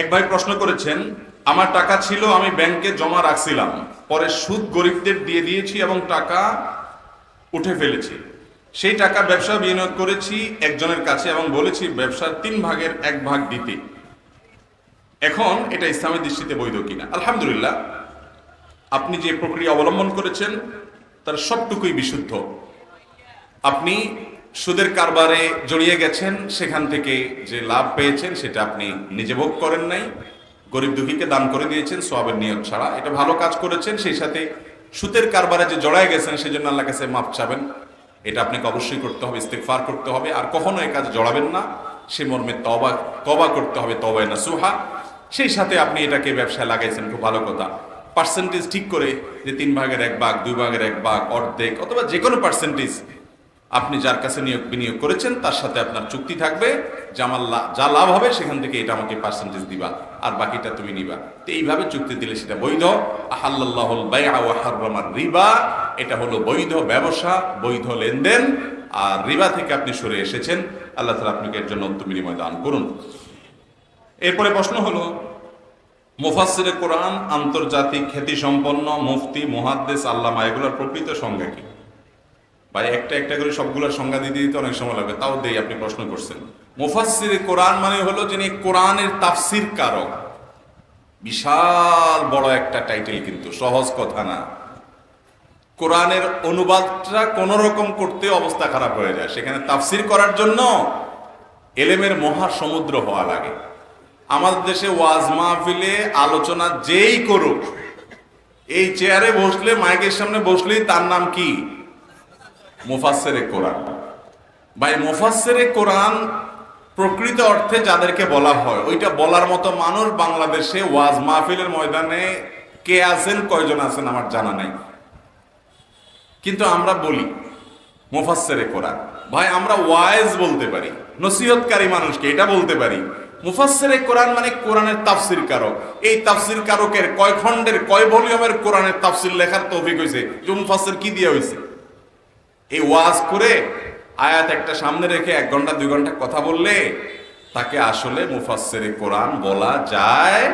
এক ভাই প্রশ্ন করেছেন, আমার টাকা ছিল, আমি ব্যাংকে জমা রাখছিলাম, পরে সুদ গরিবদের দিয়ে দিয়েছি এবং টাকা উঠে ফেলেছি। সেই টাকা ব্যবসা বিনিয়োগ করেছি একজনের কাছে এবং বলেছি, ব্যবসার তিন ভাগের এক ভাগ দিতে। এখন এটা ইসলামের দৃষ্টিতে বৈধ কিনা? আলহামদুলিল্লাহ, আপনি যে প্রক্রিয়া অবলম্বন করেছেন, তার সবটুকুই বিশুদ্ধ। আপনি সুদের কারবারে জড়িয়ে গেছেন, সেখান থেকে যে লাভ পেয়েছেন সেটা আপনি নিজে ভোগ করেন নাই। গরিব দুঃখীকে দান করে দিয়েছেন, সোয়াবের নিয়ত ছাড়া। এটা ভালো কাজ করেছেন, সেই সাথে সুদের কারবারে যে জড়ায় গেছেন সেই জন্য আল্লাহ কাছে মাপ চাবেন। এটা আপনাকে অবশ্যই করতে হবে ইস্তেকফার করতে হবে। আর কখনো এই কাজ জড়াবেন না। সে মর্মে তবা তবা করতে হবে তবায় না সুহা সেই সাথে আপনি এটাকে ব্যবসায় লাগাইছেন, খুব ভালো কথা। পার্সেন্টেজ ঠিক করে যে তিন ভাগের এক ভাগ, দুই ভাগের এক ভাগ, অর্ধেক, অথবা যে কোনো পার্সেন্টেজ আপনি যার কাছে নিয়োগ বিনিয়োগ করেছেন, তার সাথে আপনার চুক্তি থাকবে। যে আমার যা লাভ হবে, সেখান থেকে এটা আমাকে পার্সেন্টেজ দিবা, আর বাকিটা তুমি নিবা। তো এইভাবে চুক্তি দিলে সেটা বৈধ। আহাল্লাহুল রিবা, এটা হলো বৈধ ব্যবসা, বৈধ লেনদেন, আর রিবা থেকে আপনি সরে এসেছেন। আল্লাহ তাআলা আপনাকে এর জন্য বিনিময় দান করুন। এরপরে প্রশ্ন হলো, মুফাসসিরে কোরআন আন্তর্জাতিক খ্যাতিসম্পন্ন মুফতি, মুহাদ্দিস, আল্লামা, এগুলোর প্রকৃত সংজ্ঞা কি? ভাই, একটা একটা করে সবগুলোর সংজ্ঞা দিতে দিতে অনেক সময় লাগবে, তাও দেই, আপনি প্রশ্ন করছেন। মুফাসসিরে কোরআন মানে হলো যিনি কোরআনের তাফসির কারক। বিশাল বড় একটা টাইটেল কিন্তু, সহজ কথা না। কোরআনের অনুবাদটা কোন রকম করতে অবস্থা খারাপ হয়ে যায়। সেখানে তাফসির করার জন্য এলেমের মহা সমুদ্র হওয়া লাগে। আমাদের দেশে ওয়াজ মাহফিলে আলোচনা যেই করুক, এই চেয়ারে বসলে, মাইকের সামনে বসলেই তার নাম কি? মুফাসসিরে কোরআন। ভাই, মুফাসসিরে কোরআন প্রকৃত অর্থে যাদেরকে বলা হয়, ওইটা বলার মতো মানুষ বাংলাদেশে ওয়াজ মাহফিলের ময়দানে কে আছেন, কয়জন আছেন আমার জানা নাই। কিন্তু আমরা বলি, মুফাসসিরে কোরআন। ভাই, আমরা ওয়াইজ বলতে পারি, নসিহতকারী মানুষকে এটা বলতে পারি। মুফাসসিরে কোরআন মানে কোরআনের তাফসির কারক। এই তাফসির কারকের কয় খণ্ডের, কয় ভলিউমের কোরআনের তাফসির লেখার তৌফিক হয়েছে যে মুফাসসির কি দিয়ে হয়েছে এই ওয়াজ করে আয়াত একটা সামনে রেখে এক ঘণ্টা, দুই ঘণ্টা কথা বললে তাকে আসলে মুফাসসিরে কোরআন বলা যায়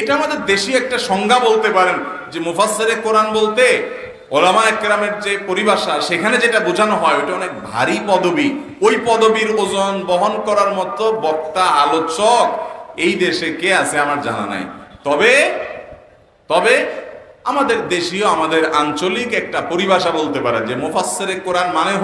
এটা আমাদের দেশি একটা সংজ্ঞা বলতে পারেন যে মুফাসসিরে কোরআন বলতে ওলামা একরামের যে পরিভাষা, সেখানে যেটা বোঝানো হয় ওটা অনেক ভারী পদবী। ওই পদবীর ওজন বহন করার মতো বক্তা, আলোচক এই দেশে কে আছে আমার জানা নাই। তবে তবে আমাদের দেশীয় আমাদের আঞ্চলিক একটা পরিভাষা বলতে পারেন যে মোফাসের কোরআন মানে হলো